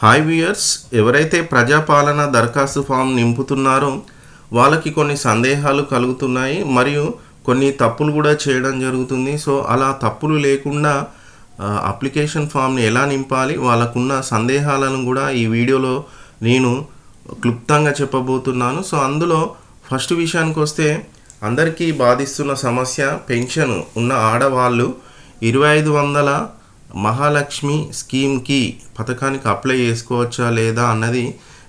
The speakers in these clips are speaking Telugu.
హాయ్ వ్యూయర్స్ ఎవరైతే ప్రజాపాలన దరఖాస్తు ఫామ్ నింపుతున్నారో వాళ్ళకి కొన్ని సందేహాలు కలుగుతున్నాయి మరియు కొన్ని తప్పులు కూడా చేయడం జరుగుతుంది. సో అలా తప్పులు లేకుండా అప్లికేషన్ ఫామ్ని ఎలా నింపాలి వాళ్ళకున్న సందేహాలను కూడా ఈ వీడియోలో నేను క్లుప్తంగా చెప్పబోతున్నాను. సో అందులో ఫస్ట్ విషయానికి వస్తే అందరికీ బాధిస్తున్న సమస్య పెన్షన్ ఉన్న ఆడవాళ్ళు ఇరవై ఐదు వందల మహాలక్ష్మి స్కీమ్కి పథకానికి అప్లై చేసుకోవచ్చా లేదా అన్నది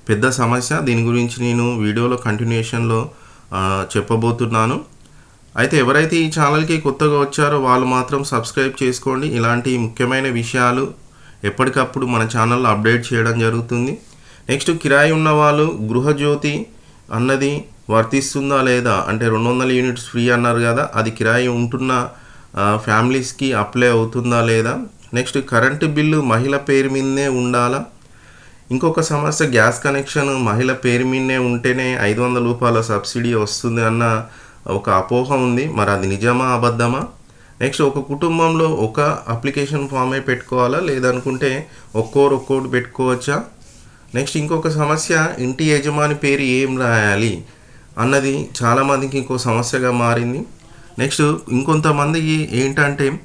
పెద్ద సమస్య. దీని గురించి నేను వీడియోలో కంటిన్యూషన్లో చెప్పబోతున్నాను. అయితే ఎవరైతే ఈ ఛానల్కి కొత్తగా వచ్చారో వాళ్ళు మాత్రం సబ్స్క్రైబ్ చేసుకోండి. ఇలాంటి ముఖ్యమైన విషయాలు ఎప్పటికప్పుడు మన ఛానల్లో అప్డేట్ చేయడం జరుగుతుంది. నెక్స్ట్ కిరాయి ఉన్న వాళ్ళు గృహజ్యోతి అన్నది వర్తిస్తుందా లేదా? అంటే రెండు వందల యూనిట్స్ ఫ్రీ అన్నారు కదా అది కిరాయి ఉంటున్న ఫ్యామిలీస్కి అప్లై అవుతుందా లేదా? నెక్స్ట్ కరెంటు బిల్లు మహిళ పేరు మీదనే ఉండాలా? ఇంకొక సమస్య గ్యాస్ కనెక్షన్ మహిళ పేరు మీదనే ఉంటేనే ఐదు వందల రూపాయల సబ్సిడీ వస్తుంది అన్న ఒక అపోహ ఉంది. మరి అది నిజమా అబద్ధమా? నెక్స్ట్ ఒక కుటుంబంలో ఒక అప్లికేషన్ ఫామే పెట్టుకోవాలా? లేదనుకుంటే ఒక్కోరు ఒక్కోటి పెట్టుకోవచ్చా? నెక్స్ట్ ఇంకొక సమస్య ఇంటి యజమాని పేరు ఏం రాయాలి అన్నది చాలామందికి ఇంకో సమస్యగా మారింది. నెక్స్ట్ ఇంకొంతమంది ఏంటంటే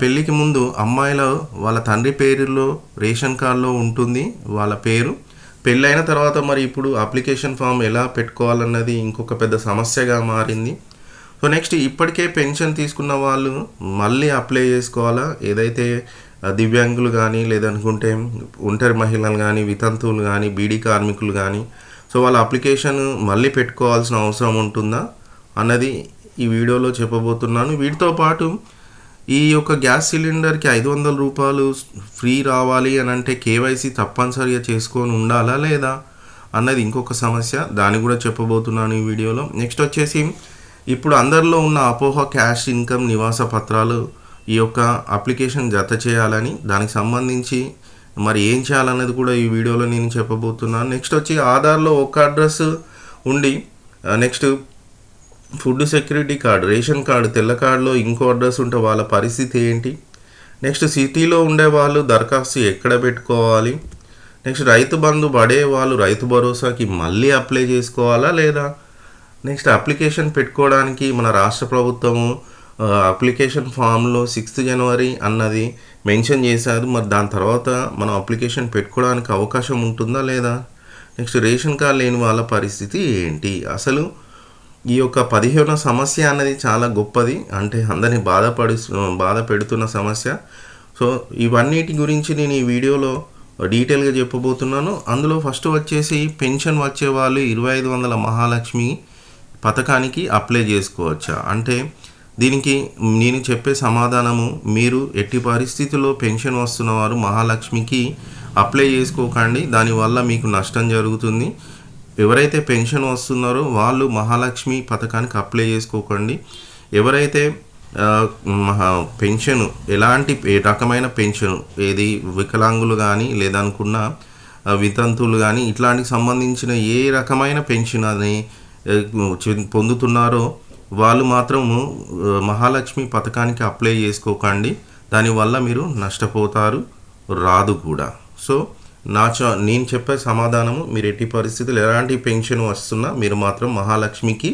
పెళ్ళికి ముందు అమ్మాయిల వాళ్ళ తండ్రి పేరులో రేషన్ కార్డులో ఉంటుంది వాళ్ళ పేరు. పెళ్ళైన తర్వాత మరి ఇప్పుడు అప్లికేషన్ ఫామ్ ఎలా పెట్టుకోవాలన్నది ఇంకొక పెద్ద సమస్యగా మారింది. సో నెక్స్ట్ ఇప్పటికే పెన్షన్ తీసుకున్న వాళ్ళు మళ్ళీ అప్లై చేసుకోవాలా? ఏదైతే దివ్యాంగులు కానీ లేదనుకుంటే ఒంటరి మహిళలు కానీ వితంతువులు కానీ బీడీ కార్మికులు కానీ సో వాళ్ళ అప్లికేషన్ మళ్ళీ పెట్టుకోవాల్సిన అవసరం ఉంటుందా? అన్నది ఈ వీడియోలో చెప్పబోతున్నాను. వీటితో పాటు ఈ యొక్క గ్యాస్ సిలిండర్కి ఐదు వందల రూపాయలు ఫ్రీ రావాలి అని అంటే కేవైసీ తప్పనిసరిగా చేసుకొని ఉండాలా లేదా అన్నది ఇంకొక సమస్య. దాన్ని కూడా చెప్పబోతున్నాను ఈ వీడియోలో. నెక్స్ట్ వచ్చేసి ఇప్పుడు అందరిలో ఉన్న అపోహ క్యాష్ ఇన్కమ్ నివాస పత్రాలు ఈ యొక్క అప్లికేషన్ జత చేయాలని దానికి సంబంధించి మరి ఏం చేయాలన్నది కూడా ఈ వీడియోలో నేను చెప్పబోతున్నాను. నెక్స్ట్ వచ్చి ఆధార్లో ఒక అడ్రస్ ఉండి next food security card ration card తెల్ల కార్డులో ఇంకో అడ్రస్ ఉంటే వాళ్ళ పరిస్థితి ఏంటి? నెక్స్ట్ సిటీలో ఉండే వాళ్ళు దరఖాస్తు ఎక్కడ పెట్టుకోవాలి? నెక్స్ట్ రైతు బంధు పడే వాళ్ళు రైతు భరోసాకి మళ్ళీ అప్లై చేసుకోవాలా లేదా? నెక్స్ట్ అప్లికేషన్ పెట్టుకోవడానికి మన రాష్ట్ర ప్రభుత్వము అప్లికేషన్ ఫామ్లో సిక్స్త్ జనవరి అన్నది మెన్షన్ చేశారు. మరి దాని తర్వాత మనం అప్లికేషన్ పెట్టుకోవడానికి అవకాశం ఉంటుందా లేదా? నెక్స్ట్ రేషన్ కార్డు లేని వాళ్ళ పరిస్థితి ఏంటి? అసలు ఈ యొక్క పదిహేనవ సమస్య అనేది చాలా గొప్పది. అంటే అందరినీ బాధపడు బాధ పెడుతున్న సమస్య. సో ఇవన్నిటి గురించి నేను ఈ వీడియోలో డీటెయిల్గా చెప్పబోతున్నాను. అందులో ఫస్ట్ వచ్చేసి పెన్షన్ వచ్చే వాళ్ళు ఇరవై ఐదు వందల మహాలక్ష్మి పథకానికి అప్లై చేసుకోవచ్చా? అంటే దీనికి నేను చెప్పే సమాధానము మీరు ఎట్టి పరిస్థితుల్లో పెన్షన్ వస్తున్న వారు మహాలక్ష్మికి అప్లై చేసుకోకండి. దానివల్ల మీకు నష్టం జరుగుతుంది. ఎవరైతే పెన్షన్ వస్తున్నారో వాళ్ళు మహాలక్ష్మి పథకానికి అప్లై చేసుకోకండి. ఎవరైతే మహా పెన్షన్ ఎలాంటి ఏ రకమైన పెన్షన్ ఏది వికలాంగులు కానీ లేదనుకున్న వితంతువులు కానీ ఇట్లాంటికి సంబంధించిన ఏ రకమైన పెన్షన్ అని పొందుతున్నారో వాళ్ళు మాత్రము మహాలక్ష్మి పథకానికి అప్లై చేసుకోకండి. దానివల్ల మీరు నష్టపోతారు రాదు కూడా. సో నా చ నేను చెప్పే సమాధానము మీరు ఎట్టి పరిస్థితులు ఎలాంటి పెన్షన్ వస్తున్నా మీరు మాత్రం మహాలక్ష్మికి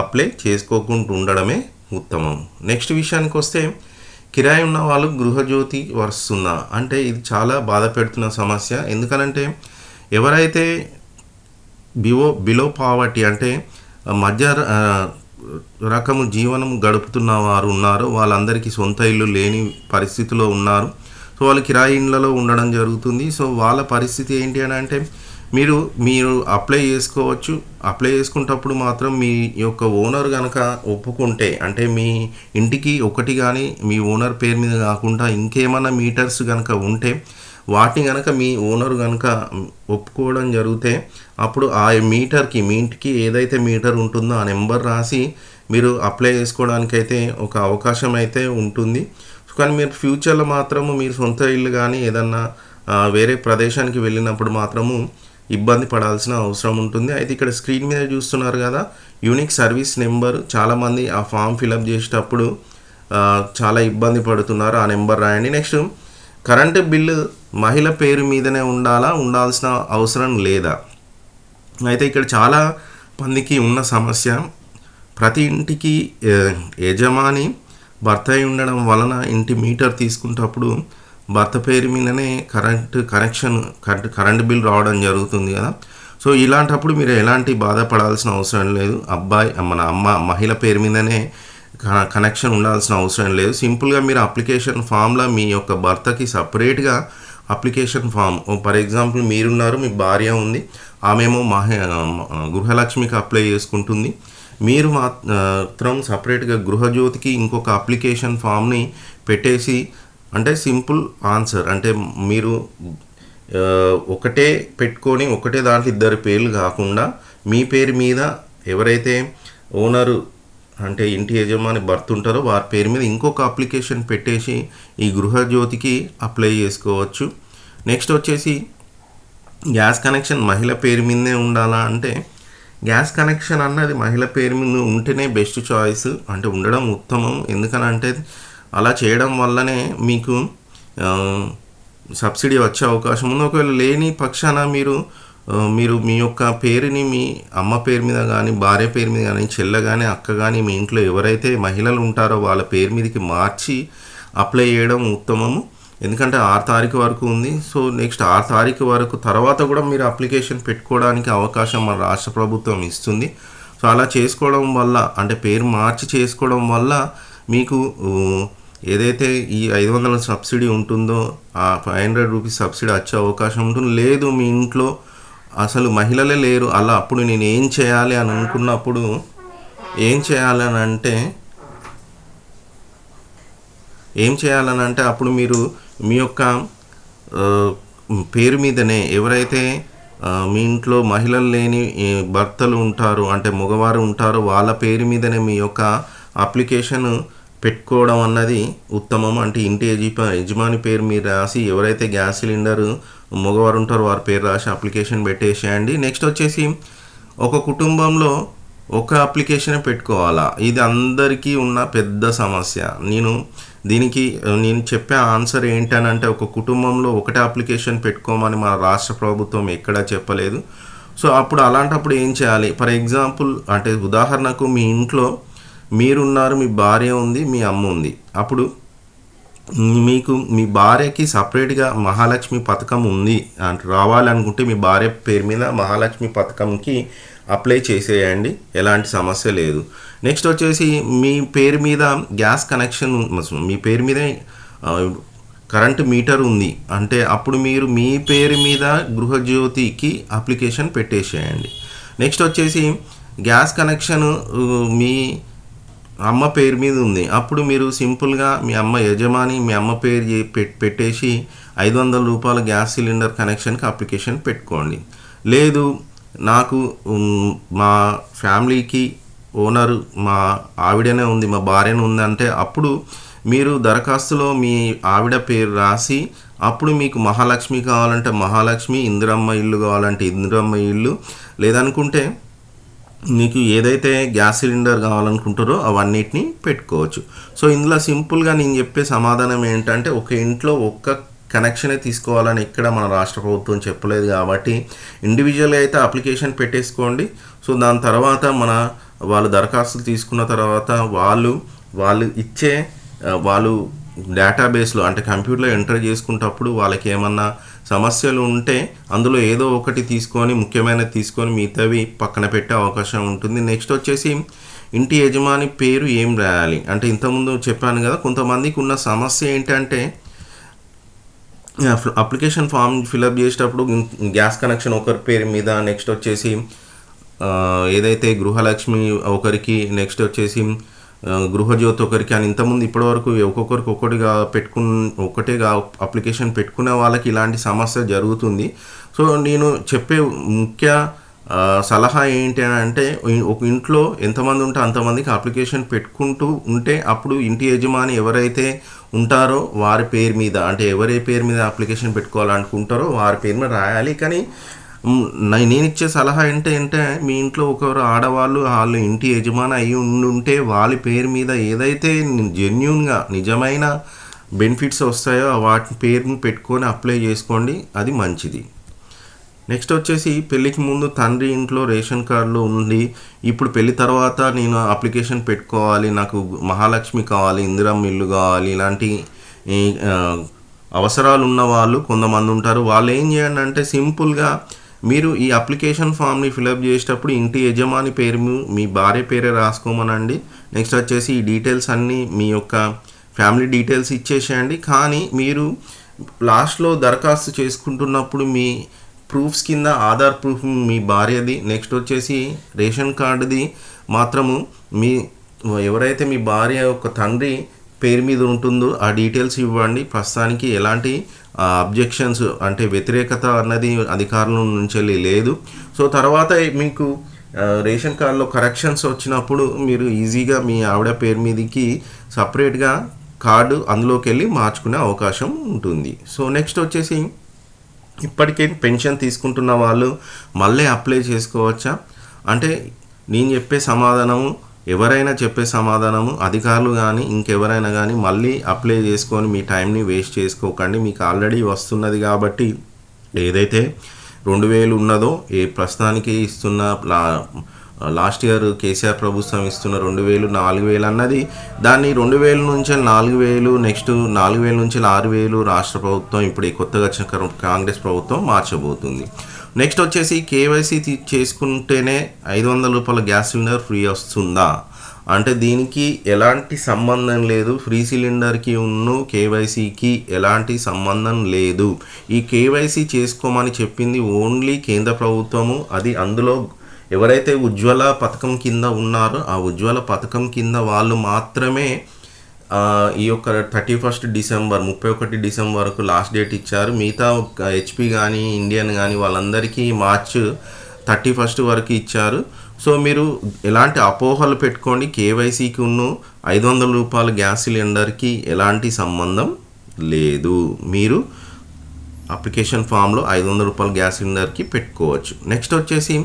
అప్లై చేసుకోకుండా ఉండడమే ఉత్తమం. నెక్స్ట్ విషయానికి వస్తే కిరాయి ఉన్న వాళ్ళు గృహజ్యోతి వస్తుందా అంటే ఇది చాలా బాధ పెడుతున్న సమస్య. ఎందుకనంటే ఎవరైతే బివో బిలో పావర్టీ అంటే మధ్య రకము జీవనం గడుపుతున్న వారు ఉన్నారో వాళ్ళందరికీ సొంత ఇల్లు లేని పరిస్థితిలో ఉన్నారు. సో వాళ్ళు కిరాయి ఇండ్లలో ఉండడం జరుగుతుంది. సో వాళ్ళ పరిస్థితి ఏంటి అని అంటే మీరు మీరు అప్లై చేసుకోవచ్చు. అప్లై చేసుకునేటప్పుడు మాత్రం మీ యొక్క ఓనర్ కనుక ఒప్పుకుంటే అంటే మీ ఇంటికి ఒకటి కానీ మీ ఓనర్ పేరు మీద కాకుండా ఇంకేమైనా మీటర్స్ కనుక ఉంటే వాటిని కనుక మీ ఓనర్ కనుక ఒప్పుకోవడం జరిగితే అప్పుడు ఆ మీటర్కి మీ ఇంటికి ఏదైతే మీటర్ ఉంటుందో ఆ నెంబర్ రాసి మీరు అప్లై చేసుకోవడానికైతే ఒక అవకాశం అయితే ఉంటుంది. కానీ మీరు ఫ్యూచర్లో మాత్రము మీరు సొంత ఇల్లు కానీ ఏదన్నా వేరే ప్రదేశానికి వెళ్ళినప్పుడు మాత్రము ఇబ్బంది పడాల్సిన అవసరం ఉంటుంది. అయితే ఇక్కడ స్క్రీన్ మీద చూస్తున్నారు కదా యూనిక్ సర్వీస్ నెంబర్ చాలామంది ఆ ఫామ్ ఫిలప్ చేసేటప్పుడు చాలా ఇబ్బంది పడుతున్నారు. ఆ నెంబర్ రాయండి. నెక్స్ట్ కరెంటు బిల్లు మహిళ పేరు మీదనే ఉండాలా ఉండాల్సిన అవసరం లేదా? అయితే ఇక్కడ చాలా మందికి ఉన్న సమస్య ప్రతి ఇంటికి యజమాని భర్త అయి ఉండడం వలన ఇంటి మీటర్ తీసుకునేటప్పుడు భర్త పేరు మీదనే current connection current current bill రావడం జరుగుతుంది కదా. సో ఇలాంటప్పుడు మీరు ఎలాంటి బాధపడాల్సిన అవసరం లేదు. అబ్బాయి మన అమ్మ మహిళ పేరు మీదనే కనెక్షన్ ఉండాల్సిన అవసరం లేదు. సింపుల్గా మీరు అప్లికేషన్ ఫామ్లో మీ యొక్క భర్తకి సపరేట్గా అప్లికేషన్ ఫామ్ ఫర్ ఎగ్జాంపుల్ మీరున్నారు మీ భార్య ఉంది ఆమెమో మహి గృహలక్ష్మికి అప్లై చేసుకుంటుంది. మీరు మాత్రం సపరేట్గా గృహజ్యోతికి ఇంకొక అప్లికేషన్ ఫామ్ని పెట్టేసి అంటే సింపుల్ ఆన్సర్ అంటే మీరు ఒకటే పెట్టుకొని ఒకటే దాంట్లో ఇద్దరు పేర్లు కాకుండా మీ పేరు మీద ఎవరైతే ఓనరు అంటే ఇంటి యజమాని భర్త ఉంటారో వారి పేరు మీద ఇంకొక అప్లికేషన్ పెట్టేసి ఈ గృహజ్యోతికి అప్లై చేసుకోవచ్చు. నెక్స్ట్ వచ్చేసి గ్యాస్ కనెక్షన్ మహిళ పేరు మీదే ఉండాలా అంటే గ్యాస్ కనెక్షన్ అన్నది మహిళ పేరు మీద ఉంటేనే బెస్ట్ చాయిస్. అంటే ఉండడం ఉత్తమం. ఎందుకనంటే అలా చేయడం వల్లనే మీకు సబ్సిడీ వచ్చే అవకాశం ఉంది. ఒకవేళ లేని పక్షాన మీరు మీరు మీ యొక్క పేరుని మీ అమ్మ పేరు మీద కానీ భార్య పేరు మీద కానీ చెల్ల కానీ అక్క కానీ మీ ఇంట్లో ఎవరైతే మహిళలు ఉంటారో వాళ్ళ పేరు మీదకి మార్చి అప్లై చేయడం ఉత్తమము. ఎందుకంటే ఆరు తారీఖు వరకు ఉంది. సో నెక్స్ట్ ఆరు తారీఖు వరకు తర్వాత కూడా మీరు అప్లికేషన్ పెట్టుకోవడానికి అవకాశం మన రాష్ట్ర ప్రభుత్వం ఇస్తుంది. సో అలా చేసుకోవడం వల్ల అంటే పేరు మార్చి చేసుకోవడం వల్ల మీకు ఏదైతే ఈ ఐదు వందల సబ్సిడీ ఉంటుందో ఆ ఫైవ్ హండ్రెడ్ రూపీస్ సబ్సిడీ వచ్చే అవకాశం ఉంటుంది. లేదు మీ ఇంట్లో అసలు మహిళలే లేరు. అలా అప్పుడు నేను ఏం చేయాలి అని అనుకున్నప్పుడు ఏం చేయాలని అంటే ఏం చేయాలని అంటే అప్పుడు మీరు మీ యొక్క పేరు మీదనే ఎవరైతే మీ ఇంట్లో మహిళలు లేని భర్తలు ఉంటారు అంటే మగవారు ఉంటారో వాళ్ళ పేరు మీదనే మీ యొక్క అప్లికేషన్ పెట్టుకోవడం అన్నది ఉత్తమం. అంటే ఇంటి యజప యజమాని పేరు మీరు రాసి ఎవరైతే గ్యాస్ సిలిండర్ మగవారు ఉంటారో వారి పేరు రాసి అప్లికేషన్ పెట్టేసేయండి. నెక్స్ట్ వచ్చేసి ఒక కుటుంబంలో ఒక అప్లికేషన్ పెట్టుకోవాలా? ఇది అందరికీ ఉన్న పెద్ద సమస్య. నేను దీనికి నేను చెప్పే ఆన్సర్ ఏంటనంటే ఒక కుటుంబంలో ఒకటే అప్లికేషన్ పెట్టుకోమని మన రాష్ట్ర ప్రభుత్వం ఎక్కడా చెప్పలేదు. సో అప్పుడు అలాంటప్పుడు ఏం చేయాలి? ఫర్ ఎగ్జాంపుల్ అంటే ఉదాహరణకు మీ ఇంట్లో మీరున్నారు మీ భార్య ఉంది మీ అమ్మ ఉంది. అప్పుడు మీకు మీ భార్యకి సపరేట్గా మహాలక్ష్మి పథకం ఉంది అంటే రావాలనుకుంటే మీ భార్య పేరు మీద మహాలక్ష్మి పథకంకి అప్లై చేసేయండి. ఎలాంటి సమస్య లేదు. నెక్స్ట్ వచ్చేసి మీ పేరు మీద గ్యాస్ కనెక్షన్ మీ పేరు మీద కరెంటు కరెంట్ మీటర్ ఉంది. అంటే అప్పుడు మీరు మీ పేరు మీద గృహజ్యోతికి అప్లికేషన్ పెట్టేసేయండి. నెక్స్ట్ వచ్చేసి గ్యాస్ కనెక్షన్ మీ అమ్మ పేరు మీద ఉంది. అప్పుడు మీరు సింపుల్గా మీ అమ్మ యజమాని మీ అమ్మ పేరు పెట్టేసి ఐదు వందల రూపాయల గ్యాస్ సిలిండర్ కనెక్షన్కి అప్లికేషన్ పెట్టుకోండి. లేదు నాకు మా ఫ్యామిలీకి ఓనర్ మా ఆవిడనే ఉంది మా భార్యనే ఉంది అంటే అప్పుడు మీరు దరఖాస్తులో మీ ఆవిడ పేరు రాసి అప్పుడు మీకు మహాలక్ష్మి కావాలంటే మహాలక్ష్మి ఇందిరమ్మ ఇల్లు కావాలంటే ఇందిరమ్మ ఇల్లు లేదనుకుంటే మీకు ఏదైతే గ్యాస్ సిలిండర్ కావాలనుకుంటారో అవన్నిటిని పెట్టుకోవచ్చు. సో ఇందులో సింపుల్గా నేను చెప్పే సమాధానం ఏంటంటే ఒక ఇంట్లో ఒక్క కనెక్షనే తీసుకోవాలని ఇక్కడ మన రాష్ట్ర ప్రభుత్వం చెప్పలేదు కాబట్టి ఇండివిజువల్గా అయితే అప్లికేషన్ పెట్టేసుకోండి. సో దాని తర్వాత మన వాళ్ళు దరఖాస్తులు తీసుకున్న తర్వాత వాళ్ళు వాళ్ళు ఇచ్చే వాళ్ళు డేటాబేస్లో అంటే కంప్యూటర్లో ఎంటర్ చేసుకునేటప్పుడు వాళ్ళకి ఏమన్నా సమస్యలు ఉంటే అందులో ఏదో ఒకటి తీసుకొని ముఖ్యమైనది తీసుకొని మిగతావి పక్కన పెట్టే అవకాశం ఉంటుంది. నెక్స్ట్ వచ్చేసి ఇంటి యజమాని పేరు ఏం రాయాలి? అంటే ఇంతకుముందు చెప్పాను కదా కొంతమందికి ఉన్న సమస్య ఏంటంటే అప్లికేషన్ ఫామ్ ఫిలప్ చేసేటప్పుడు గ్యాస్ కనెక్షన్ ఒకరి పేరు మీద నెక్స్ట్ వచ్చేసి ఏదైతే గృహలక్ష్మి ఒకరికి నెక్స్ట్ వచ్చేసి గృహజ్యోతి ఒకరికి అని ఇంతకుముందు ఇప్పటివరకు ఒక్కొక్కరికి ఒక్కటిగా పెట్టుకు ఒకటేగా అప్లికేషన్ పెట్టుకునే వాళ్ళకి ఇలాంటి సమస్య జరుగుతుంది. సో నేను చెప్పే ముఖ్య సలహా ఏంటి అని అంటే ఒక ఇంట్లో ఎంతమంది ఉంటే అంతమందికి అప్లికేషన్ పెట్టుకుంటూ ఉంటే అప్పుడు ఇంటి యజమాని ఎవరైతే ఉంటారో వారి పేరు మీద అంటే ఎవరి పేరు మీద అప్లికేషన్ పెట్టుకోవాలనుకుంటారో వారి పేరు మీద రాయాలి. కానీ నేను ఇచ్చే సలహా ఏంటి అంటే మీ ఇంట్లో ఒకరు ఆడవాళ్ళు వాళ్ళు ఇంటి యజమాని అయి ఉండి ఉంటే వాళ్ళ పేరు మీద ఏదైతే జెన్యున్గా నిజమైన బెనిఫిట్స్ వస్తాయో వాటి పేరుని పెట్టుకొని అప్లై చేసుకోండి. అది మంచిది. నెక్స్ట్ వచ్చేసి పెళ్ళికి ముందు తండ్రి ఇంట్లో రేషన్ కార్డులో ఉండి ఇప్పుడు పెళ్ళి తర్వాత నేను అప్లికేషన్ పెట్టుకోవాలి నాకు మహాలక్ష్మి కావాలి ఇందిరమ్మ ఇల్లు కావాలి ఇలాంటి అవసరాలు ఉన్న వాళ్ళు కొంతమంది ఉంటారు. వాళ్ళు ఏం చేయండి అంటే సింపుల్గా మీరు ఈ అప్లికేషన్ ఫామ్ని ఫిలప్ చేసేటప్పుడు ఇంటి యజమాని పేరు మీ- మీ భార్య పేరే రాసుకోమనండి. నెక్స్ట్ వచ్చేసి ఈ డీటెయిల్స్ అన్నీ మీ యొక్క ఫ్యామిలీ డీటెయిల్స్ ఇచ్చేసేయండి. కానీ మీరు లాస్ట్లో దరఖాస్తు చేసుకుంటున్నప్పుడు మీ ప్రూఫ్స్ కింద ఆధార్ ప్రూఫ్ మీ భార్యది. నెక్స్ట్ వచ్చేసి రేషన్ కార్డుది మాత్రము మీ ఎవరైతే మీ భార్య యొక్క తండ్రి పేరు మీద ఉంటుందో ఆ డీటెయిల్స్ ఇవ్వండి. ప్రస్తుతానికి ఎలాంటి అబ్జెక్షన్స్ అంటే వ్యతిరేకత అన్నది అధికారుల నుంచి లేదు. సో తర్వాత మీకు రేషన్ కార్డులో కరెక్షన్స్ వచ్చినప్పుడు మీరు ఈజీగా మీ ఆవిడ పేరు మీదకి సపరేట్గా కార్డు అందులోకి వెళ్ళి మార్చుకునే అవకాశం ఉంటుంది. సో నెక్స్ట్ వచ్చేసి ఇప్పటికే పెన్షన్ తీసుకుంటున్న వాళ్ళు మళ్ళీ అప్లై చేసుకోవచ్చా? అంటే నేను చెప్పే సమాధానము ఎవరైనా చెప్పే సమాధానము అధికారులు కానీ ఇంకెవరైనా కానీ మళ్ళీ అప్లై చేసుకొని మీ టైంని వేస్ట్ చేసుకోకండి. మీకు ఆల్రెడీ వస్తున్నది కాబట్టి ఏదైతే రెండు వేలు ఉన్నదో ఏ ప్రస్తుతానికి ఇస్తున్న లా లాస్ట్ ఇయర్ కేసీఆర్ ప్రభుత్వం ఇస్తున్న రెండు వేలు నాలుగు వేలు అన్నది దాన్ని రెండు వేల నుంచి నాలుగు వేలు నెక్స్ట్ నాలుగు వేల నుంచి ఆరు వేలు రాష్ట్ర ప్రభుత్వం ఇప్పుడు ఈ కొత్తగా వచ్చిన కాంగ్రెస్ ప్రభుత్వం మార్చబోతుంది. నెక్స్ట్ వచ్చేసి కేవైసీ చేసుకుంటేనే ఐదు వందల రూపాయల గ్యాస్ సిలిండర్ ఫ్రీ వస్తుందా? అంటే దీనికి ఎలాంటి సంబంధం లేదు. ఫ్రీ సిలిండర్కి ఉన్ను కేవైసీకి ఎలాంటి సంబంధం లేదు. ఈ కేవైసీ చేసుకోమని చెప్పింది ఓన్లీ కేంద్ర ప్రభుత్వము. అది అందులో ఎవరైతే ఉజ్వల పథకం కింద ఉన్నారో ఆ ఉజ్వల పథకం కింద వాళ్ళు మాత్రమే ఈ యొక్క థర్టీ ఫస్ట్ డిసెంబర్ ముప్పై ఒకటి డిసెంబర్ వరకు లాస్ట్ డేట్ ఇచ్చారు. మిగతా హెచ్పి కానీ ఇండియన్ కానీ వాళ్ళందరికీ మార్చ్ థర్టీ ఫస్ట్ వరకు ఇచ్చారు. సో మీరు ఎలాంటి అపోహలు పెట్టుకోండి. కేవైసీకి ఉన్న ఐదు వందల రూపాయల గ్యాస్ సిలిండర్కి ఎలాంటి సంబంధం లేదు. మీరు అప్లికేషన్ ఫామ్లో ఐదు వందల రూపాయల గ్యాస్ సిలిండర్కి పెట్టుకోవచ్చు. నెక్స్ట్ వచ్చేసి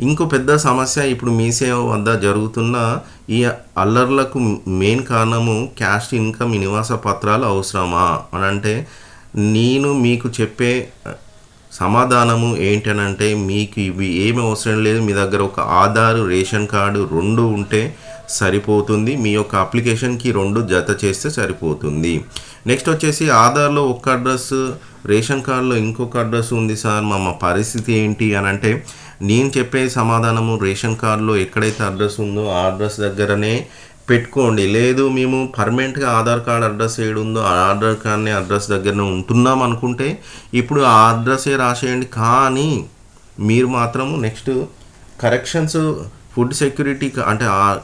ఇంకో పెద్ద సమస్య ఇప్పుడు మీ సేవ వద్ద జరుగుతున్న ఈ అల్లర్లకు మెయిన్ కారణము క్యాస్ట్ ఇన్కమ్ ఈ నివాస పత్రాలు అవసరమా? అని అంటే నేను మీకు చెప్పే సమాధానము ఏంటనంటే మీకు ఇవి ఏమి అవసరం లేదు. మీ దగ్గర ఒక ఆధార్ రేషన్ కార్డు రెండు ఉంటే సరిపోతుంది. మీ యొక్క అప్లికేషన్కి రెండు జత చేస్తే సరిపోతుంది. నెక్స్ట్ వచ్చేసి ఆధార్లో ఒక అడ్రస్ రేషన్ కార్డులో ఇంకొక అడ్రస్ ఉంది సార్. మా పరిస్థితి ఏంటి అని అంటే నేను చెప్పే సమాధానము రేషన్ కార్డులో ఎక్కడైతే అడ్రస్ ఉందో ఆ అడ్రస్ దగ్గరనే పెట్టుకోండి. లేదు మేము పర్మనెంట్గా ఆధార్ కార్డ్ అడ్రస్ ఏడు ఉందో ఆ ఆధార్ కార్డ్ని అడ్రస్ దగ్గరనే ఉంటున్నాం అనుకుంటే ఇప్పుడు ఆ అడ్రస్సే రాసేయండి. కానీ మీరు మాత్రము నెక్స్ట్ కరెక్షన్స్ ఫుడ్ సెక్యూరిటీ అంటే ఆ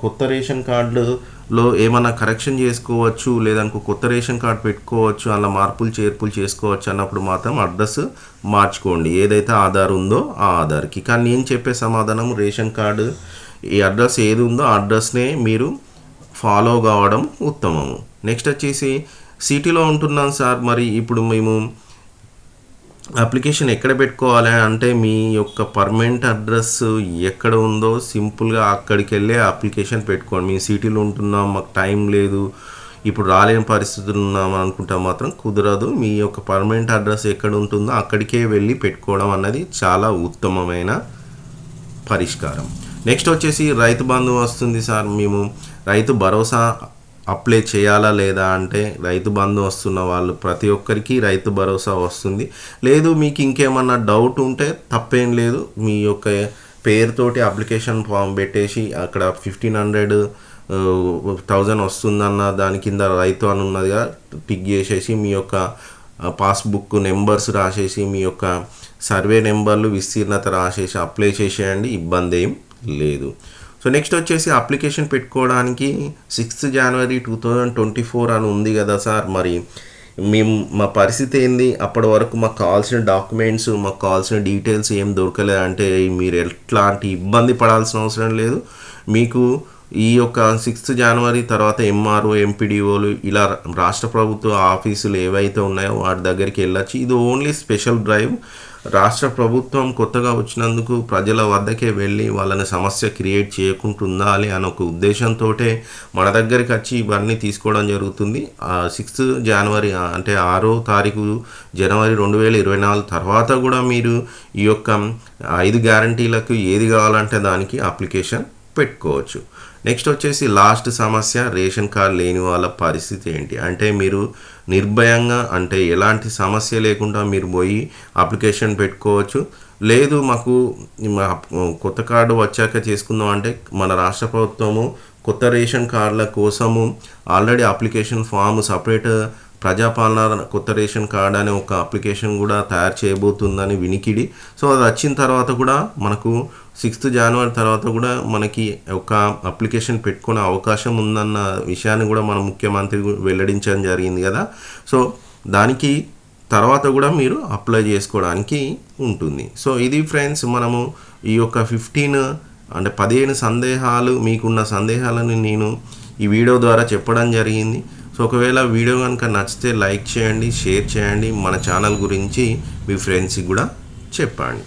కొత్త రేషన్ కార్డులో ఏమైనా కరెక్షన్ చేసుకోవచ్చు లేదనుకో కొత్త రేషన్ కార్డు పెట్టుకోవచ్చు అలా మార్పులు చేర్పులు చేసుకోవచ్చు అన్నప్పుడు మాత్రం అడ్రస్ మార్చుకోండి. ఏదైతే ఆధార్ ఉందో ఆ ఆధార్కి. కానీ నేను చెప్పే సమాధానం రేషన్ కార్డు ఈ అడ్రస్ ఏది ఉందో ఆ అడ్రస్నే మీరు ఫాలో కావడం ఉత్తమము. నెక్స్ట్ వచ్చేసి సిటీలో ఉంటున్నాం సార్. మరి ఇప్పుడు మేము అప్లికేషన్ ఎక్కడ పెట్టుకోవాలి అంటే మీ యొక్క పర్మనెంట్ అడ్రస్ ఎక్కడ ఉందో సింపుల్గా అక్కడికి వెళ్ళే అప్లికేషన్ పెట్టుకోండి. మేము సిటీలో ఉంటున్నాం మాకు టైం లేదు ఇప్పుడు రాలేని పరిస్థితులు ఉన్నాం అనుకుంటే మాత్రం కుదరదు. మీ యొక్క పర్మనెంట్ అడ్రస్ ఎక్కడ ఉంటుందో అక్కడికే వెళ్ళి పెట్టుకోవడం అన్నది చాలా ఉత్తమమైన పరిష్కారం. నెక్స్ట్ వచ్చేసి రైతు బంధు వస్తుంది సార్. మేము రైతు భరోసా అప్లై చేయాలా లేదా అంటే రైతు బంధు వస్తున్న వాళ్ళు ప్రతి ఒక్కరికి రైతు భరోసా వస్తుంది. లేదు మీకు ఇంకేమన్నా డౌట్ ఉంటే తప్పేం లేదు. మీ యొక్క పేరుతోటి అప్లికేషన్ ఫామ్ పెట్టేసి అక్కడ ఫిఫ్టీన్ హండ్రెడ్ థౌజండ్ వస్తుందన్న దాని కింద రైతు అని ఉన్నదిగా టిక్ చేసేసి మీ యొక్క పాస్బుక్ నెంబర్స్ రాసేసి మీ యొక్క సర్వే నెంబర్లు విస్తీర్ణత రాసేసి అప్లై చేసేయండి. ఇబ్బంది ఏం లేదు. సో నెక్స్ట్ వచ్చేసి అప్లికేషన్ పెట్టుకోవడానికి sixth January two thousand twenty four అని ఉంది కదా సార్. మరి మేము మా పరిస్థితి ఏంది? అప్పటి వరకు మాకు కావాల్సిన డాక్యుమెంట్స్ మాకు కావాల్సిన డీటెయిల్స్ ఏం దొరకలేదు అంటే మీరు ఎట్లాంటి ఇబ్బంది పడాల్సిన అవసరం లేదు. మీకు ఈ యొక్క సిక్స్త్ జనవరి తర్వాత ఎంఆర్ఓ ఎంపీడీఓలు ఇలా రాష్ట్ర ప్రభుత్వ ఆఫీసులు ఏవైతే ఉన్నాయో వాటి దగ్గరికి వెళ్ళొచ్చు. ఇది ఓన్లీ స్పెషల్ డ్రైవ్. రాష్ట్ర ప్రభుత్వం కొత్తగా వచ్చినందుకు ప్రజల వద్దకే వెళ్ళి వాళ్ళని సమస్య క్రియేట్ చేయకుండా అని ఒక ఉద్దేశంతో మన దగ్గరికి వచ్చి ఇవన్నీ తీసుకోవడం జరుగుతుంది. సిక్స్త్ జనవరి అంటే ఆరో తారీఖు జనవరి రెండు వేల ఇరవై నాలుగు తర్వాత కూడా మీరు ఈ యొక్క ఐదు గ్యారంటీలకు ఏది కావాలంటే దానికి అప్లికేషన్ పెట్టుకోవచ్చు. నెక్స్ట్ వచ్చేసి లాస్ట్ సమస్య రేషన్ కార్డ్ లేని వాళ్ళ పరిస్థితి ఏంటి? అంటే మీరు నిర్భయంగా అంటే ఎలాంటి సమస్య లేకుండా మీరు పోయి అప్లికేషన్ పెట్టుకోవచ్చు. లేదు మాకు మా కొత్త కార్డు వచ్చాక చేసుకుందాం అంటే మన రాష్ట్ర ప్రభుత్వము కొత్త రేషన్ కార్డుల కోసము already application form separate Prajapalana కొత్త రేషన్ కార్డ్ అనే ఒక అప్లికేషన్ కూడా తయారు చేయబోతుందని వినికిడి. సో అది వచ్చిన తర్వాత కూడా మనకు సిక్స్త్ జనవరి తర్వాత కూడా మనకి ఒక అప్లికేషన్ పెట్టుకునే అవకాశం ఉందన్న విషయాన్ని కూడా మన ముఖ్యమంత్రి వెల్లడించడం జరిగింది కదా. సో దానికి తర్వాత కూడా మీరు అప్లై చేసుకోవడానికి ఉంటుంది. సో ఇది ఫ్రెండ్స్ మనము ఈ యొక్క ఫిఫ్టీన్ అంటే పదిహేను సందేహాలు మీకున్న సందేహాలను నేను ఈ వీడియో ద్వారా చెప్పడం జరిగింది. సో ఒకవేళ వీడియో కనుక నచ్చితే లైక్ చేయండి షేర్ చేయండి మన ఛానల్ గురించి మీ ఫ్రెండ్స్కి కూడా చెప్పండి.